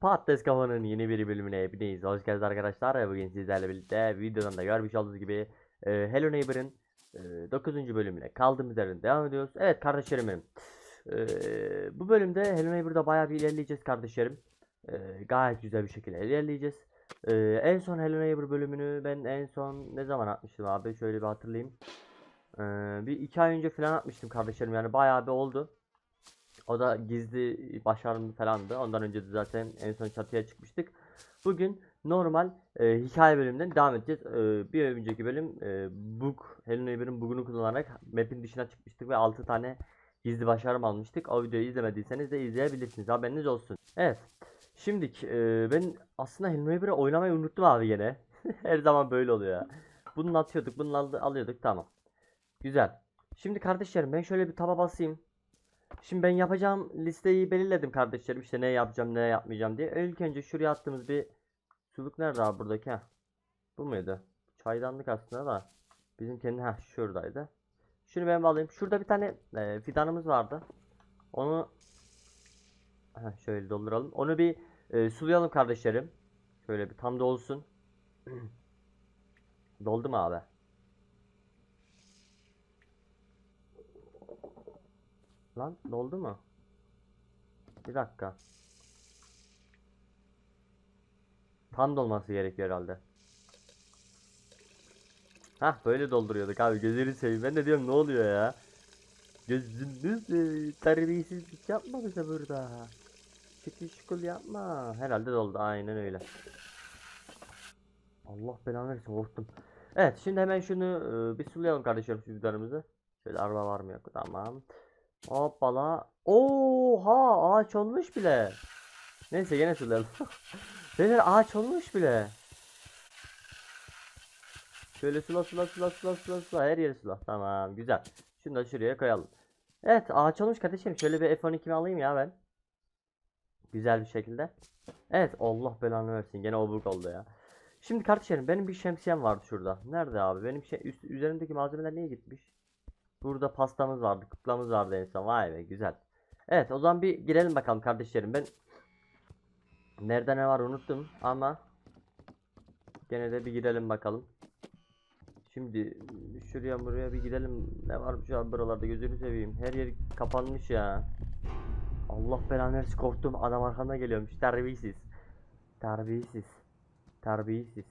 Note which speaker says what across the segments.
Speaker 1: Patates Kafa'nın yeni bir bölümüne hepiniz hoş geldiniz arkadaşlar. Bugün sizlerle birlikte videodan da görmüş olduğunuz gibi e, Hello Neighbor'ın e, 9. bölümüne kaldığımız yerden devam ediyoruz. Evet kardeşlerim. E, bu bölümde Hello Neighbor'da bayağı bir ilerleyeceğiz kardeşlerim. E, gayet güzel bir şekilde ilerleyeceğiz. E, en son Hello Neighbor bölümünü ben en son ne zaman atmıştım abi? Şöyle bir hatırlayayım. E, bir iki ay önce falan atmıştım kardeşlerim yani bayağı bir oldu. O da gizli başarım falandı. Ondan önce de zaten en son çatıya çıkmıştık. Bugün normal e, hikaye bölümünden devam edeceğiz. E, bir önceki bölüm e, bug, Hello Neighbor'ın bug'unu kullanarak map'in dışına çıkmıştık ve 6 tane gizli başarım almıştık. O videoyu izlemediyseniz de izleyebilirsiniz. Haberiniz olsun. Evet. Şimdi ben aslında Hello Neighbor'ı oynamayı unuttum abi gene. Her zaman böyle oluyor ya. Bunu atıyorduk, bunu al- alıyorduk. Tamam. Güzel. Şimdi kardeşlerim ben şöyle bir taba basayım. Şimdi ben yapacağım listeyi belirledim kardeşlerim. İşte ne yapacağım ne yapmayacağım diye. İlk önce şuraya attığımız bir suluk nerede abi buradaki? Heh. Bu muydu? Çaydanlık aslında da. Bizim kendi ha şuradaydı. Şunu ben alayım. Şurada bir tane e, fidanımız vardı. Onu Heh, şöyle dolduralım. Onu bir e, sulayalım kardeşlerim. Şöyle bir tam dolsun. Doldu mu abi? Lan doldu mu? Bir dakika. Tam dolması gerekiyor herhalde. Hah böyle dolduruyorduk abi gözünü seveyim. Ben de diyorum ne oluyor ya? Gözünü seveyim. Terbiyesizlik yapma bize burada. Şekil şukul yapma. Herhalde doldu aynen öyle. Allah belanı versin korktum. Evet şimdi hemen şunu e, bir sulayalım şu fidanımızı. Şöyle araba var mı yok tamam. Hoppala. Oha ağaç olmuş bile. Neyse gene sulayalım. Beyler ağaç olmuş bile. Şöyle sula sula sula sula sula sula her yeri sula. Tamam güzel. Şunu da şuraya koyalım. Evet ağaç olmuş kardeşim. Şöyle bir F12'mi alayım ya ben. Güzel bir şekilde. Evet Allah belanı versin. Gene obuk oldu ya. Şimdi kardeşlerim benim bir şemsiyem vardı şurada. Nerede abi? Benim şey üst, üzerimdeki malzemeler niye gitmiş? Burada pastamız vardı, kuklamız vardı en son. Vay be güzel. Evet o zaman bir girelim bakalım kardeşlerim. Ben nerede ne var unuttum ama gene de bir girelim bakalım. Şimdi şuraya buraya bir gidelim. Ne varmış abi buralarda gözünü seveyim. Her yer kapanmış ya. Allah belanı korktum. Adam arkamda geliyormuş. Terbiyesiz. Terbiyesiz. Terbiyesiz.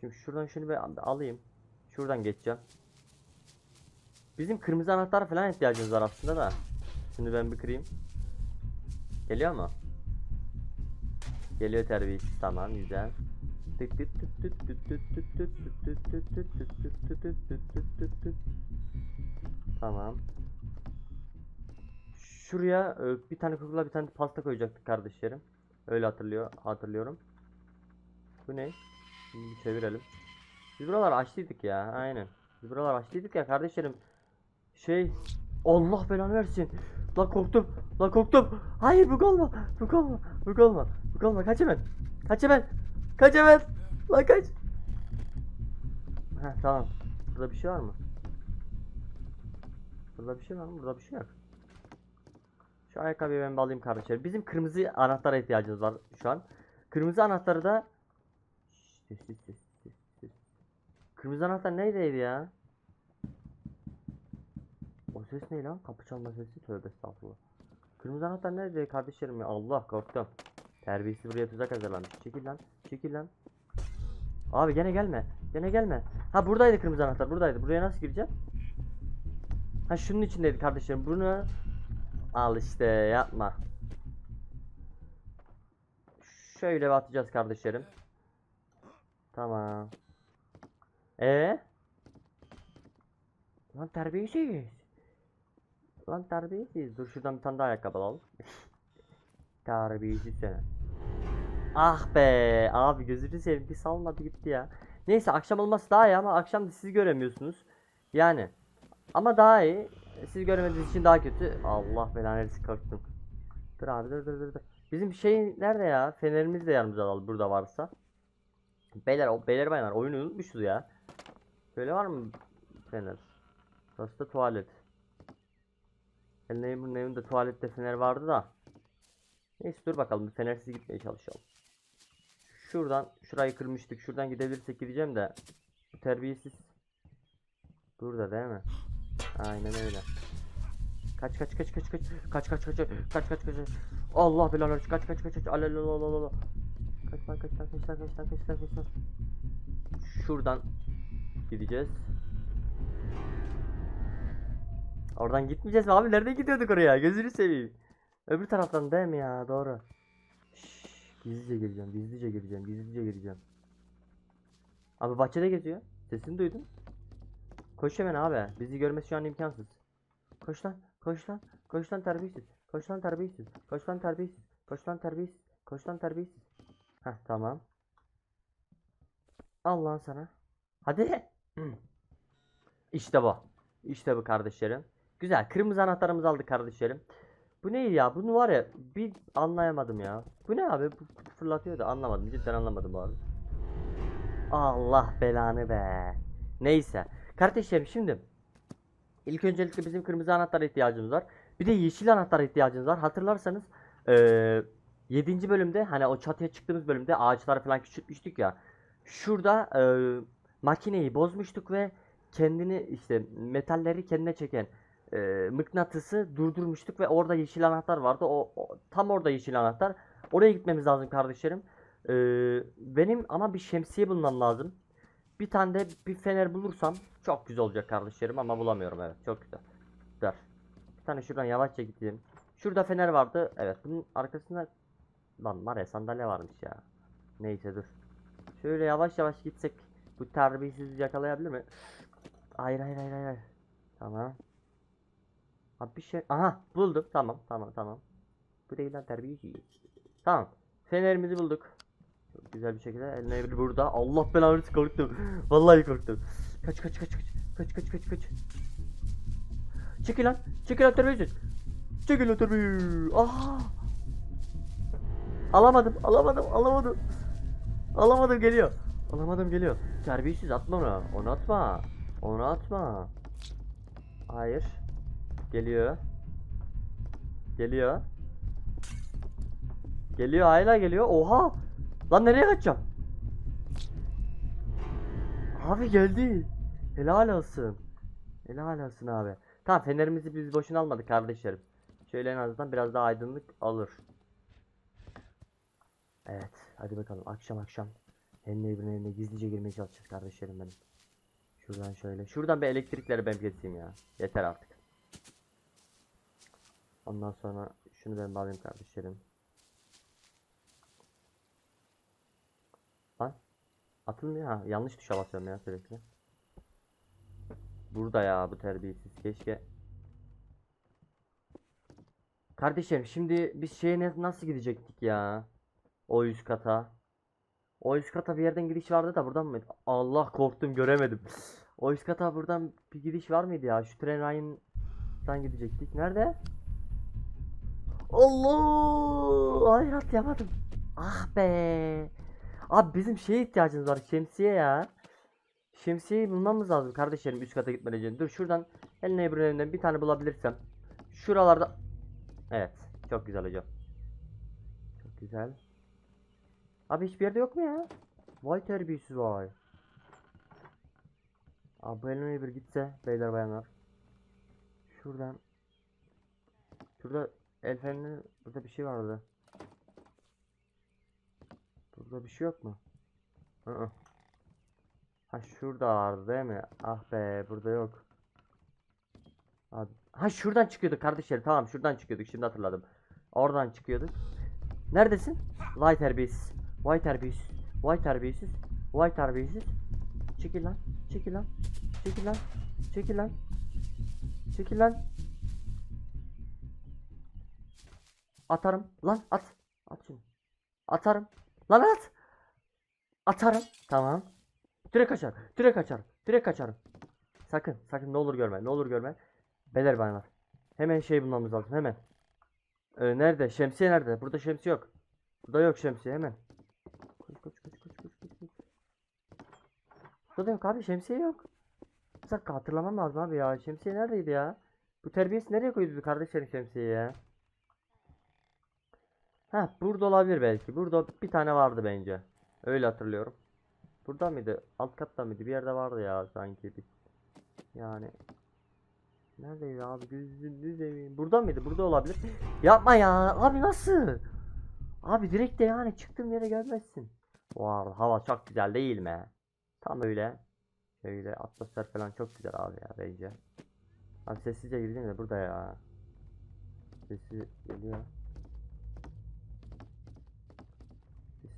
Speaker 1: Şimdi şuradan şunu bir alayım. Şuradan geçeceğim. Bizim kırmızı anahtar falan ihtiyacımız var aslında da. Şimdi ben bir kırayım. Geliyor mu? Geliyor terbiyesiz tamam güzel. Tamam. Şuraya e, bir tane kukla bir tane pasta koyacaktık kardeşlerim. Öyle hatırlıyor hatırlıyorum. Bu ne? Şimdi çevirelim. Biz buralar açtıydık ya aynen. Biz buralar açtıydık ya kardeşlerim. Şey Allah belanı versin. La korktum. La korktum. Hayır bu olma. Bu olma. Bu olma. Bu olma. Kaç hemen. Kaç hemen. Kaç hemen. La kaç. Heh tamam. Burada bir şey var mı? Burada bir şey var mı? Burada bir şey yok. Şu ayakkabıyı ben bir alayım kardeşler. Bizim kırmızı anahtara ihtiyacımız var şu an. Kırmızı anahtarı da. Kırmızı anahtar neydiydi ya? Ses ne lan? Kapı çalma sesi tövbe estağfurullah. Kırmızı anahtar nerede kardeşlerim ya? Allah korktum. Terbiyesiz buraya tuzak hazırlanmış. Çekil lan. Çekil lan. Abi gene gelme. Gene gelme. Ha buradaydı kırmızı anahtar. Buradaydı. Buraya nasıl gireceğim? Ha şunun içindeydi kardeşlerim. Bunu al işte yapma. Şöyle atacağız kardeşlerim. Tamam. E Lan terbiyesiz. Lan terbiyesiz. Dur şuradan bir tane daha ayakkabı alalım. terbiyesiz seni. Ah be abi gözünü seveyim bir salmadı gitti ya. Neyse akşam olması daha iyi ama akşam da sizi göremiyorsunuz. Yani ama daha iyi. Siz göremediğiniz için daha kötü. Allah belanı versin korktum. Dur abi dur dur dur. Bizim şey nerede ya? Fenerimizi de yanımıza alalım burada varsa. Beyler o beyler bayanlar oyunu unutmuşuz ya. Böyle var mı fener? Burası da tuvalet. Neighbor'ın evinde tuvalette fener vardı da. Neyse dur bakalım bir fenersiz gitmeye çalışalım. Şuradan şurayı kırmıştık. Şuradan gidebilirsek gideceğim de terbiyesiz burada değil mi? Aynen öyle. Kaç kaç kaç kaç kaç kaç kaç kaç kaç kaç kaç Allah belanı kaç kaç kaç kaç alalalala kaç lan kaç lan kaç lan kaç lan kaç lan kaç lan şuradan gideceğiz oradan gitmeyeceğiz mi abi nereden gidiyorduk oraya gözünü seveyim öbür taraftan değil mi ya doğru gizlice gireceğim gizlice gireceğim gizlice gireceğim abi bahçede geziyor sesini duydum koş hemen abi bizi görmesi şu an imkansız Koş lan, koş lan, koş lan terbiyesiz. Koş lan terbiyesiz. Koş lan terbiyesiz. Koş lan terbiyesiz. Koş lan terbiyesiz. Heh tamam. Al lan sana. Hadi. İşte bu. İşte bu kardeşlerim. Güzel. Kırmızı anahtarımızı aldık kardeşlerim. Bu ne ya? Bunu var ya bir anlayamadım ya. Bu ne abi? Bu fırlatıyor da anlamadım. Cidden anlamadım bu arada. Allah belanı be. Neyse. Kardeşlerim şimdi İlk öncelikle bizim kırmızı anahtara ihtiyacımız var. Bir de yeşil anahtara ihtiyacımız var. Hatırlarsanız eee 7. bölümde hani o çatıya çıktığımız bölümde ağaçları falan küçültmüştük ya. Şurada eee, makineyi bozmuştuk ve kendini işte metalleri kendine çeken eee, mıknatısı durdurmuştuk ve orada yeşil anahtar vardı. O, o- tam orada yeşil anahtar. Oraya gitmemiz lazım kardeşlerim. Eee, benim ama bir şemsiye bulmam lazım. Bir tane de bir fener bulursam çok güzel olacak kardeşlerim ama bulamıyorum evet çok güzel. Dur. Bir tane şuradan yavaşça gideyim. Şurada fener vardı. Evet bunun arkasında lan var ya sandalye varmış ya. Neyse dur. Şöyle yavaş yavaş gitsek bu terbiyesiz yakalayabilir mi? Hayır hayır hayır hayır. Tamam. Abi bir şey. Aha buldum. Tamam tamam tamam. Bu değil lan terbiyesiz. Tamam. Fenerimizi bulduk. Çok güzel bir şekilde eline bir burada. Allah belanı korktum. Vallahi korktum. Kaç kaç kaç kaç. Kaç kaç kaç kaç. Çekil lan. Çekil lan terbiyesiz. Çekil lan terbiyesiz. Aha. Alamadım alamadım alamadım. Alamadım geliyor. Alamadım geliyor. Terbiyesiz atma onu. Onu atma. Onu atma. Hayır. Geliyor. Geliyor. Geliyor hala geliyor. Oha. Lan nereye kaçacağım? Abi geldi. Helal olsun. Helal olsun abi. Tamam fenerimizi biz boşuna almadık kardeşlerim. Şöyle en azından biraz daha aydınlık alır. Evet. Hadi bakalım akşam akşam. Hem birbirine evine gizlice girmeye çalışacağız kardeşlerim benim. Şuradan şöyle. Şuradan bir elektrikleri ben keseyim ya. Yeter artık. Ondan sonra şunu ben bağlayayım kardeşlerim. Lan. Atılmıyor ha. Yanlış tuşa basıyorum ya sürekli. Burada ya bu terbiyesiz. Keşke. Kardeşim şimdi biz şeye nasıl gidecektik ya? O üst kata. O üst kata bir yerden gidiş vardı da buradan mıydı? Allah korktum göremedim. O üst kata buradan bir gidiş var mıydı ya? Şu tren rayından gidecektik. Nerede? Allah! Hayır atlayamadım. Ah be. Abi bizim şeye ihtiyacımız var. Şemsiye ya. Şemsiyeyi bulmamız lazım kardeşlerim üst kata gitmeden önce. Dur şuradan El Neighbor'ın evinden bir tane bulabilirsem. Şuralarda. Evet. Çok güzel hocam. Çok güzel. Abi hiçbir yerde yok mu ya? Vay terbiyesiz vay. Abi bu El Neighbor gitse beyler bayanlar. Şuradan. Şurada el burada bir şey vardı. Burada bir şey yok mu? Hı -hı. Ha şurada vardı değil mi? Ah be burada yok. Ha şuradan çıkıyorduk kardeşlerim. Tamam şuradan çıkıyorduk. Şimdi hatırladım. Oradan çıkıyorduk. Neredesin? Vay terbiyesiz. Vay terbiyesiz. Vay terbiyesiz. Vay terbiyesiz. Çekil lan. Çekil lan. Çekil lan. Çekil lan. Çekil lan. Atarım. Lan at. At şunu. Atarım. Lan at. Atarım. Tamam. Direkt kaçar. Direkt kaçar. Direkt kaçarım. Sakın. Sakın ne olur görme. Ne olur görme. Beler baylar. Hemen şey bulmamız lazım. Hemen. Ee, nerede? Şemsiye nerede? Burada şemsiye yok. Burada yok şemsiye. Hemen. Koş koş koş koş koş koş. koş. Burada da yok abi. Şemsiye yok. Bir dakika hatırlamam lazım abi ya. Şemsiye neredeydi ya? Bu terbiyesi nereye koydu kardeşlerim şemsiyeyi ya? Heh burada olabilir belki. Burada bir tane vardı bence. Öyle hatırlıyorum. Burada mıydı? Alt katta mıydı? Bir yerde vardı ya sanki. Bir... Yani. Neredeydi abi? Gözünü seveyim. Burada mıydı? Burada olabilir. Yapma ya. Abi nasıl? Abi direkt de yani çıktığım yere gelmezsin. Arada hava çok güzel değil mi? Tam öyle. Şöyle atmosfer falan çok güzel abi ya bence. Abi sessizce gireceğim de burada ya. Sessiz geliyor.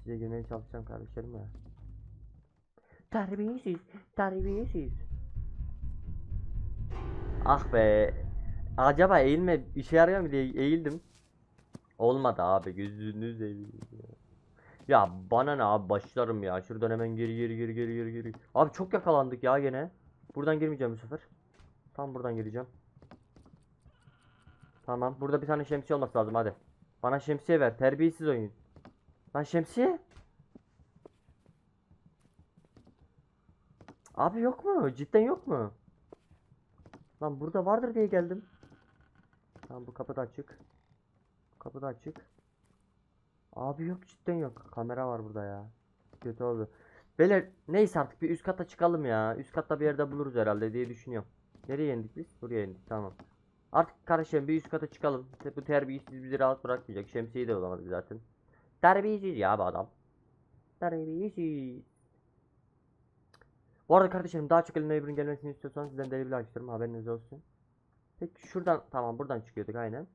Speaker 1: Sessizce girmeye çalışacağım kardeşlerim ya. Terbiyesiz, terbiyesiz. Ah be. Acaba eğilme işe yarıyor mu diye eğildim. Olmadı abi gözünü seveyim ya. Bana ne abi başlarım ya. Şuradan hemen geri geri geri geri geri geri. Abi çok yakalandık ya gene. Buradan girmeyeceğim bu sefer. Tam buradan gireceğim. Tamam. Burada bir tane şemsiye olması lazım hadi. Bana şemsiye ver. Terbiyesiz oyun. Lan şemsiye. Abi yok mu? Cidden yok mu? Lan burada vardır diye geldim. Tamam bu kapı da açık. Kapı da açık. Abi yok cidden yok. Kamera var burada ya. Kötü oldu. Beyler neyse artık bir üst kata çıkalım ya. Üst katta bir yerde buluruz herhalde diye düşünüyorum. Nereye indik biz? Buraya indik tamam. Artık kardeşim bir üst kata çıkalım. Bu terbiyesiz bizi rahat bırakmayacak. Şemsiyeyi de bulamadık zaten. Terbiyesiz ya bu adam. Terbiyesiz. Bu arada kardeşlerim daha çok eline birin gelmesini istiyorsanız sizden deli like istiyorum haberiniz olsun. Peki şuradan tamam buradan çıkıyorduk aynen.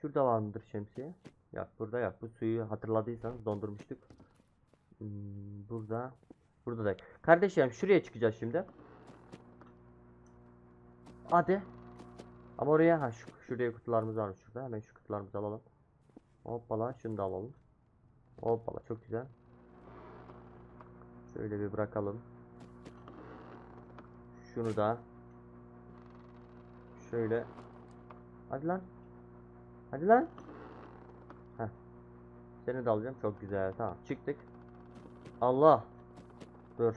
Speaker 1: Şurada var mıdır şemsiye? Yok burada yok. Bu suyu hatırladıysanız dondurmuştuk. Hmm, burada. Burada da. Kardeşlerim şuraya çıkacağız şimdi. Hadi. Ama oraya ha şu, şuraya kutularımız var şurada. Hemen şu kutularımızı alalım. Hoppala şunu da alalım. Hoppala çok güzel. Şöyle bir bırakalım. Şunu da. Şöyle. Hadi lan. Hadi lan. Heh. Seni de alacağım. Çok güzel. Tamam. Çıktık. Allah. Dur.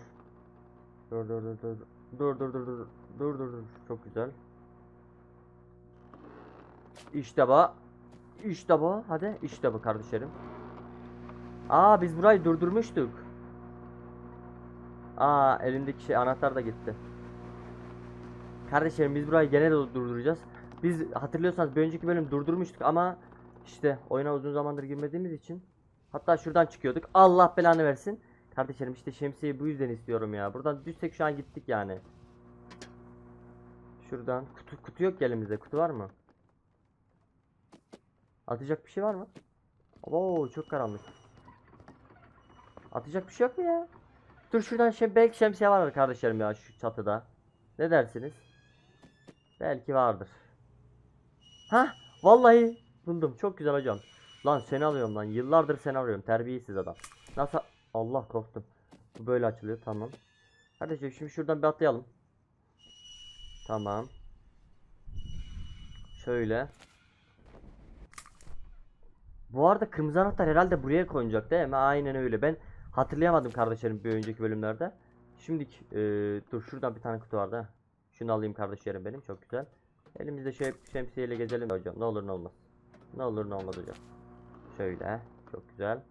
Speaker 1: Dur dur dur dur. Dur dur dur dur. Dur dur dur. Çok güzel. İşte bak. 3 daba hadi 3 daba kardeşlerim. Aa biz burayı durdurmuştuk. Aa elimdeki şey anahtar da gitti. Kardeşlerim biz burayı gene de durduracağız. Biz hatırlıyorsanız bir önceki bölüm durdurmuştuk ama işte oyuna uzun zamandır girmediğimiz için hatta şuradan çıkıyorduk. Allah belanı versin. Kardeşlerim işte şemsiyeyi bu yüzden istiyorum ya. Buradan düşsek şu an gittik yani. Şuradan kutu kutu yok elimizde. Kutu var mı? Atacak bir şey var mı? Oo çok karanlık. Atacak bir şey yok mu ya? Dur şuradan şey belki şemsiye vardır kardeşlerim ya şu çatıda. Ne dersiniz? Belki vardır. Ha, vallahi buldum. Çok güzel hocam. Lan seni alıyorum lan. Yıllardır seni arıyorum. Terbiyesiz adam. Nasıl? Allah korktum. Bu böyle açılıyor. Tamam. Kardeşim şimdi şuradan bir atlayalım. Tamam. Şöyle. Bu arada kırmızı anahtar herhalde buraya konacak değil mi? Aynen öyle. Ben hatırlayamadım kardeşlerim bir önceki bölümlerde. Şimdi dur şuradan bir tane kutu vardı. ha. Şunu alayım kardeşlerim benim. Çok güzel. Elimizde şey şemsiyeyle gezelim hocam. Ne olur ne olmaz. Ne olur ne olmaz hocam. Şöyle. Çok güzel.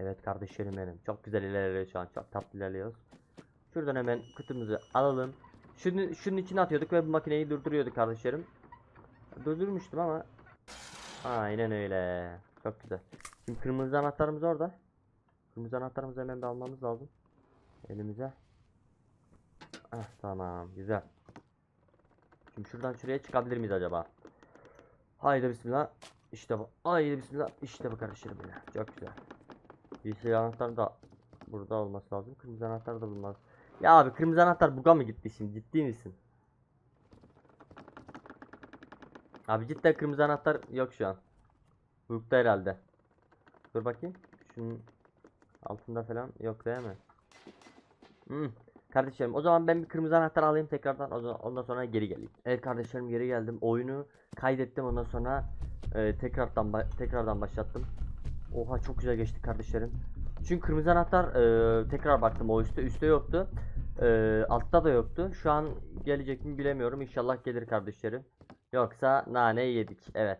Speaker 1: Evet kardeşlerim benim. Çok güzel ilerliyor şu an. Çok tatlı ilerliyoruz. Şuradan hemen kutumuzu alalım. Şunu, şunun içine atıyorduk ve bu makineyi durduruyorduk kardeşlerim. Durdurmuştum ama. Aynen öyle. Çok güzel. Şimdi kırmızı anahtarımız orada. Kırmızı anahtarımızı hemen bir almamız lazım. Elimize. Ah tamam güzel. Şimdi şuradan şuraya çıkabilir miyiz acaba? Haydi bismillah. İşte bu. Haydi bismillah. İşte bu kardeşlerim. Çok güzel. Yeşil anahtar da burada olması lazım. Kırmızı anahtar da bulunmaz. Ya abi kırmızı anahtar buga mı gitti şimdi? Ciddi misin? Abi cidden kırmızı anahtar yok şu an. Bug'da herhalde. Dur bakayım. Şunun altında falan yok değil mi? Hmm. Kardeşlerim o zaman ben bir kırmızı anahtar alayım tekrardan ondan sonra geri geleyim. Evet kardeşlerim geri geldim. Oyunu kaydettim ondan sonra e, tekrardan ba- tekrardan başlattım. Oha çok güzel geçti kardeşlerim. Çünkü kırmızı anahtar e, tekrar baktım o üstte üstte yoktu. E, altta da yoktu. Şu an gelecek mi bilemiyorum. İnşallah gelir kardeşlerim. Yoksa nane yedik. Evet.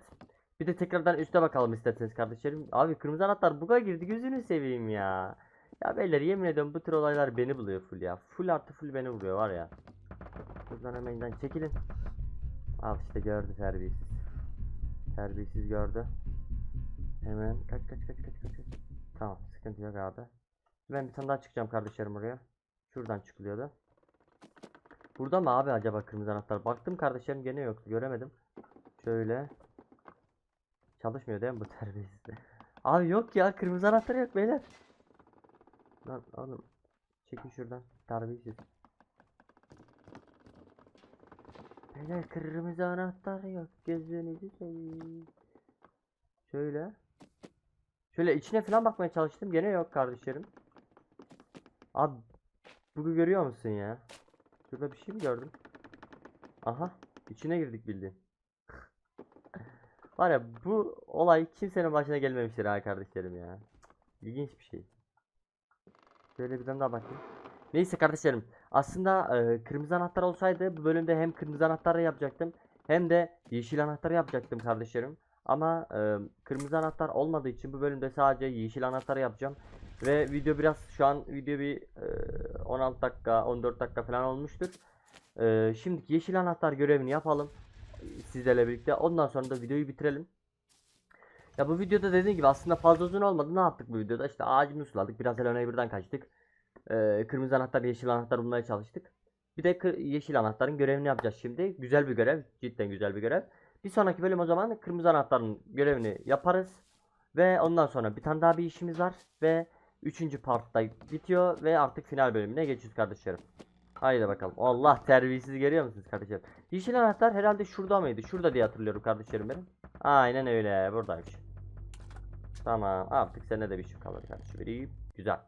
Speaker 1: Bir de tekrardan üste bakalım isterseniz kardeşlerim. Abi kırmızı anahtar buga girdi gözünü seveyim ya. Ya beyler yemin ediyorum bu tür olaylar beni buluyor full ya. Full artı full beni buluyor var ya. Buradan hemen çekilin. Al işte gördü terbiyesiz. Terbiyesiz gördü. Hemen kaç kaç kaç kaç. kaç. Tamam sıkıntı yok abi. Ben bir tane daha çıkacağım kardeşlerim oraya. Şuradan çıkılıyordu. Burada mı abi acaba kırmızı anahtar? Baktım kardeşlerim gene yok. Göremedim. Şöyle. Çalışmıyor değil mi bu terbiyesiz? Abi yok ya kırmızı anahtar yok beyler. Lan oğlum. Çekin şuradan. Terbiyesiz. Beyler kırmızı anahtar yok. Gözünüzü seveyim. Şöyle. Şöyle içine falan bakmaya çalıştım. Gene yok kardeşlerim. Abi bunu görüyor musun ya? Şurada bir şey mi gördüm? Aha. içine girdik bildiğin. Var ya bu olay kimsenin başına gelmemiştir ha kardeşlerim ya. İlginç bir şey. Şöyle bir tane daha bakayım. Neyse kardeşlerim. Aslında e, kırmızı anahtar olsaydı bu bölümde hem kırmızı anahtarı yapacaktım hem de yeşil anahtarı yapacaktım kardeşlerim. Ama e, kırmızı anahtar olmadığı için bu bölümde sadece yeşil anahtarı yapacağım. Ve video biraz şu an video bir e, 16 dakika 14 dakika falan olmuştur. E, şimdi yeşil anahtar görevini yapalım sizlerle birlikte. Ondan sonra da videoyu bitirelim. Ya bu videoda dediğim gibi aslında fazla uzun olmadı. Ne yaptık bu videoda? İşte ağacımızı suladık. Biraz Hello Neighbor'dan kaçtık. Ee, kırmızı anahtar, yeşil anahtar bulmaya çalıştık. Bir de yeşil anahtarın görevini yapacağız şimdi. Güzel bir görev. Cidden güzel bir görev. Bir sonraki bölüm o zaman kırmızı anahtarın görevini yaparız. Ve ondan sonra bir tane daha bir işimiz var. Ve üçüncü partta bitiyor. Ve artık final bölümüne geçiyoruz kardeşlerim. Haydi bakalım. Allah terbiyesiz görüyor musunuz kardeşlerim? Yeşil anahtar herhalde şurada mıydı? Şurada diye hatırlıyorum kardeşlerim benim. Aynen öyle. Buradaymış. Tamam. Artık sende de bir şey kalır kardeşim. Güzel.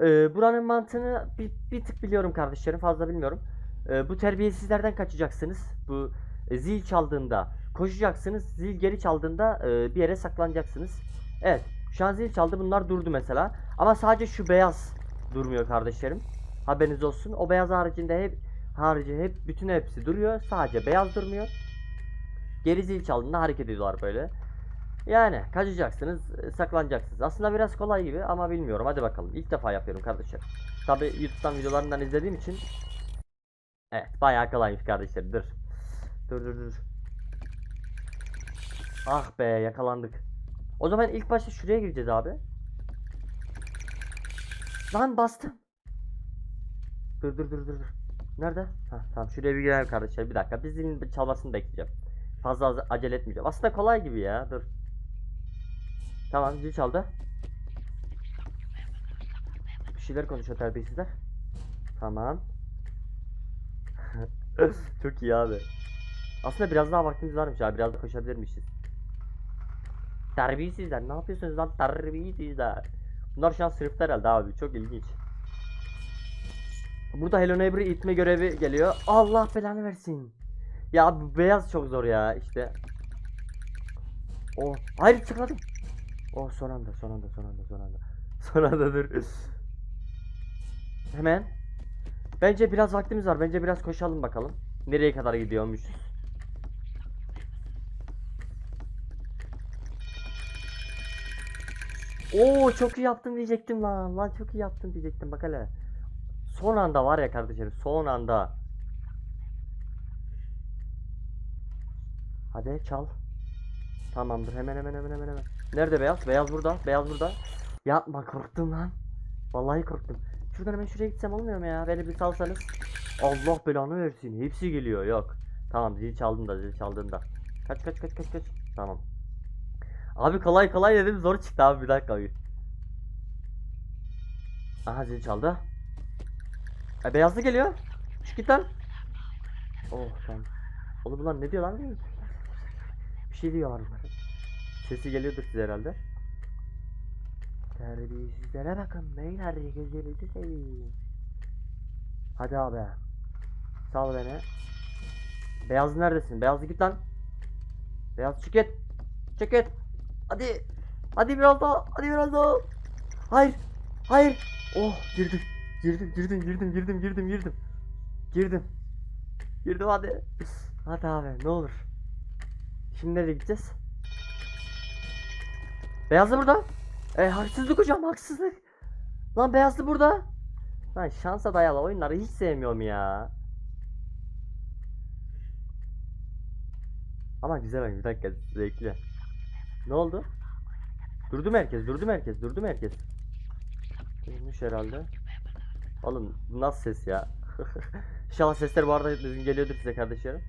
Speaker 1: Ee, buranın mantığını bir, bir tık biliyorum kardeşlerim. Fazla bilmiyorum. Ee, bu terbiyesizlerden kaçacaksınız. Bu e, zil çaldığında koşacaksınız. Zil geri çaldığında e, bir yere saklanacaksınız. Evet. Şu an zil çaldı. Bunlar durdu mesela. Ama sadece şu beyaz durmuyor kardeşlerim. Haberiniz olsun. O beyaz haricinde hep harici hep bütün hepsi duruyor. Sadece beyaz durmuyor. Geri zil çaldığında hareket ediyorlar böyle. Yani kaçacaksınız, saklanacaksınız. Aslında biraz kolay gibi ama bilmiyorum. Hadi bakalım. İlk defa yapıyorum kardeşler. Tabi YouTube'dan videolarından izlediğim için Evet, bayağı kolaymış kardeşler. Dur. Dur dur dur. Ah be, yakalandık. O zaman ilk başta şuraya gireceğiz abi. Lan bastım. Dur dur dur dur. Nerede? Ha tamam şuraya bir girelim kardeşler. Bir dakika. Biz zilin çalmasını bekleyeceğim. Fazla az- acele etmeyeceğim. Aslında kolay gibi ya. Dur. Tamam zil çaldı. Bir şeyler konuşuyor terbiyesizler. Tamam. Çok iyi abi. Aslında biraz daha vaktimiz varmış abi. Biraz da koşabilirmişiz. Terbiyesizler. Ne yapıyorsunuz lan terbiyesizler? Bunlar şu an sınıfta herhalde abi. Çok ilginç. Burada Hello Neighbor'ı itme görevi geliyor. Allah belanı versin. Ya bu beyaz çok zor ya işte. Oh, hayır çıkmadım. Oh son anda, son anda, son anda, son anda. Son anda dur. Hemen. Bence biraz vaktimiz var. Bence biraz koşalım bakalım. Nereye kadar gidiyormuşuz? Oo çok iyi yaptın diyecektim lan. Lan çok iyi yaptın diyecektim bak hele. Son anda var ya kardeşlerim son anda. Hadi çal. Tamamdır hemen hemen hemen hemen hemen. Nerede beyaz? Beyaz burada. Beyaz burada. Yapma korktum lan. Vallahi korktum. Şuradan hemen şuraya gitsem olmuyor mu ya? Beni bir salsanız. Allah belanı versin. Hepsi geliyor. Yok. Tamam zil çaldım da zil çaldığında. Kaç kaç kaç kaç kaç. Tamam. Abi kolay kolay dedim zor çıktı abi bir dakika. bir. Aha zil çaldı. E, beyazlı geliyor. Çık git lan. Oh tamam. Oğlum bunlar ne diyor lan? Bir şey diyorlar bunlar. Sesi geliyordur size herhalde. Terbiyesizlere bakın beyler gözlerinizi seveyim. Hadi abi. Sal beni. Beyaz neredesin? Beyaz git lan. Beyaz çık git. Çık git. Hadi. Hadi biraz daha. Hadi biraz daha. Hayır. Hayır. Oh girdim. Girdim girdim girdim girdim girdim girdim. Girdim. Girdim hadi. Hadi abi ne olur. Şimdi nereye gideceğiz? Beyazlı burada. E haksızlık hocam haksızlık. Lan beyazlı burada. Lan şansa dayalı oyunları hiç sevmiyorum ya. Ama güzel oyun bir dakika zevkli. Ne oldu? Durdu mu herkes? Durdu mu herkes? Durdu mu herkes? Durmuş herhalde. Oğlum nasıl ses ya? İnşallah sesler bu arada düzgün geliyordur size kardeşlerim.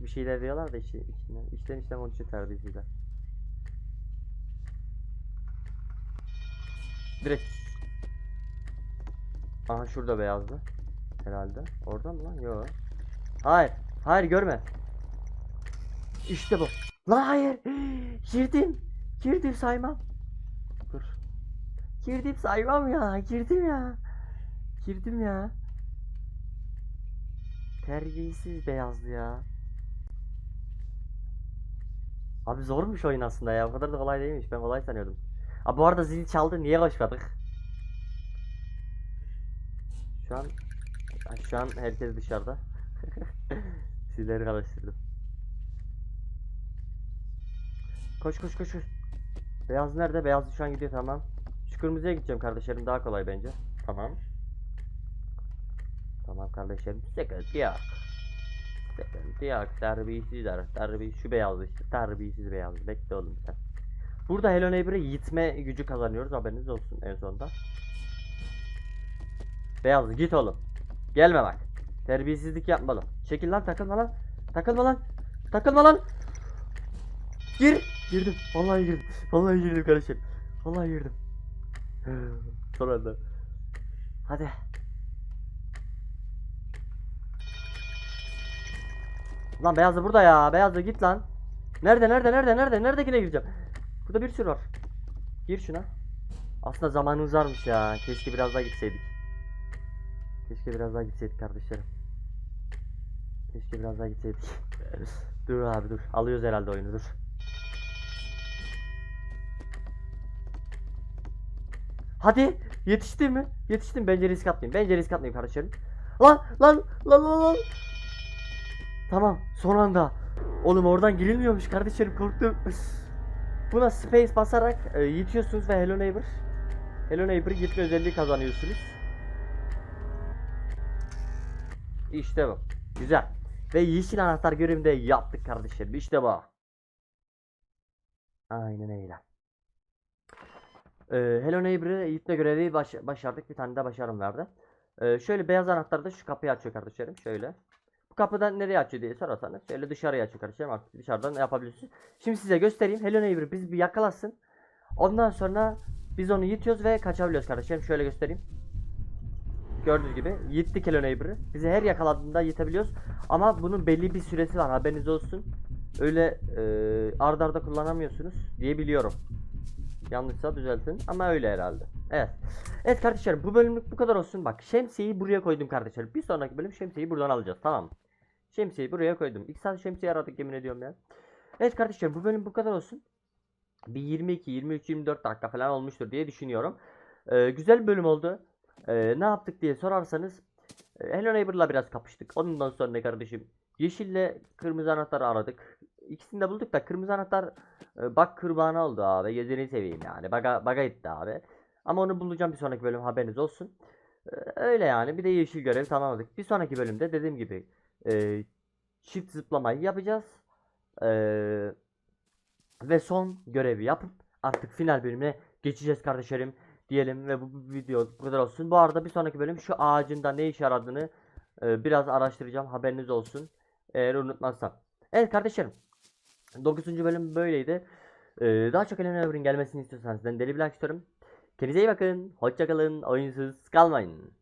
Speaker 1: Bir şeyler diyorlar da içi, içinden. İçten içten konuşuyor terbiyesizler. Direkt. Aha şurada beyazdı. Herhalde. Orada mı lan? Yok. Hayır. Hayır görme. İşte bu. Lan hayır. Girdim. Girdim saymam. Dur. Girdim saymam ya. Girdim ya. Girdim ya. Terbiyesiz beyazlı ya. Abi zormuş oyun aslında ya. O kadar da kolay değilmiş. Ben kolay sanıyordum. Abi bu arada zil çaldı. Niye koşmadık? Şu an şu an herkes dışarıda. Zilleri karıştırdım. Koş koş koş koş. Beyaz nerede? Beyaz şu an gidiyor tamam. Şu kırmızıya gideceğim kardeşlerim daha kolay bence. Tamam. Tamam kardeşlerim. Sıkıntı yok. Sıkıntı yok. Terbiyesizler. Terbiye şu beyaz işte. Terbiyesiz beyaz. Bekle oğlum sen. Burada Hello Neighbor'ı yitme gücü kazanıyoruz. Haberiniz olsun en sonunda. Beyaz git oğlum. Gelme bak. Terbiyesizlik yapma lan. Çekil lan takılma lan. Takılma lan. Takılma lan. Gir. Girdim. Vallahi girdim. Vallahi girdim kardeşim. Vallahi girdim. Son anda. Hadi. Lan beyazı burada ya. Beyazı git lan. Nerede nerede nerede nerede neredekine gireceğim? Burada bir sürü var. Gir şuna. Aslında zamanımız varmış ya. Keşke biraz daha gitseydik. Keşke biraz daha gitseydik kardeşlerim. Keşke biraz daha gitseydik. dur abi dur. Alıyoruz herhalde oyunu dur. Hadi yetişti mi? Yetiştim. Bence risk atmayayım. Bence risk atmayayım kardeşlerim. Lan lan lan lan lan. Tamam son anda. Oğlum oradan girilmiyormuş kardeşlerim korktum. Buna space basarak e, yitiyorsunuz ve Hello Neighbor. Hello Neighbor gitme özelliği kazanıyorsunuz. İşte bu. Güzel. Ve yeşil anahtar görevini de yaptık kardeşlerim. İşte bu. Aynen öyle. Ee, Hello Neighbor'ı yitme görevi baş- başardık. Bir tane de başarım verdi. Ee, şöyle beyaz anahtar da şu kapıyı açıyor kardeşlerim. Şöyle. Bu kapıdan nereye açıyor diye sorarsanız şöyle dışarıya açıyor kardeşlerim. Artık dışarıdan yapabilirsiniz. Şimdi size göstereyim. Hello Neighbor bizi bir yakalasın. Ondan sonra biz onu yitiyoruz ve kaçabiliyoruz kardeşlerim. Şöyle göstereyim. Gördüğünüz gibi yittik Hello Neighbor'ı. Bizi her yakaladığında yitebiliyoruz. Ama bunun belli bir süresi var haberiniz olsun. Öyle e, ard arda kullanamıyorsunuz diye biliyorum. Yanlışsa düzeltin ama öyle herhalde. Evet. Evet kardeşlerim bu bölümlük bu kadar olsun. Bak şemsiyeyi buraya koydum kardeşlerim. Bir sonraki bölüm şemsiyeyi buradan alacağız tamam? Şemsiyeyi buraya koydum. İlk saat şemsiye aradık yemin ediyorum ya. Evet kardeşlerim bu bölüm bu kadar olsun. Bir 22, 23, 24 dakika falan olmuştur diye düşünüyorum. Ee, güzel bir bölüm oldu. Ee, ne yaptık diye sorarsanız e, Hello Neighbor'la biraz kapıştık. Ondan sonra ne kardeşim? Yeşille kırmızı anahtarı aradık. İkisini de bulduk da kırmızı anahtar e, bak kurbanı oldu abi. Gözünü seveyim yani. Baga, baga etti abi. Ama onu bulacağım bir sonraki bölüm haberiniz olsun. Ee, öyle yani. Bir de yeşil görevi tamamladık. Bir sonraki bölümde dediğim gibi e, çift zıplamayı yapacağız. Ee, ve son görevi yapıp artık final bölümüne geçeceğiz kardeşlerim diyelim ve bu, bu video bu kadar olsun. Bu arada bir sonraki bölüm şu ağacında ne işe yaradığını e, biraz araştıracağım. Haberiniz olsun. Eğer unutmazsam. Evet kardeşlerim. 9. bölüm böyleydi. Ee, daha çok Elena Ömür'ün gelmesini istiyorsanız ben deli like istiyorum. Kendinize iyi bakın. Hoşçakalın. Oyunsuz kalmayın.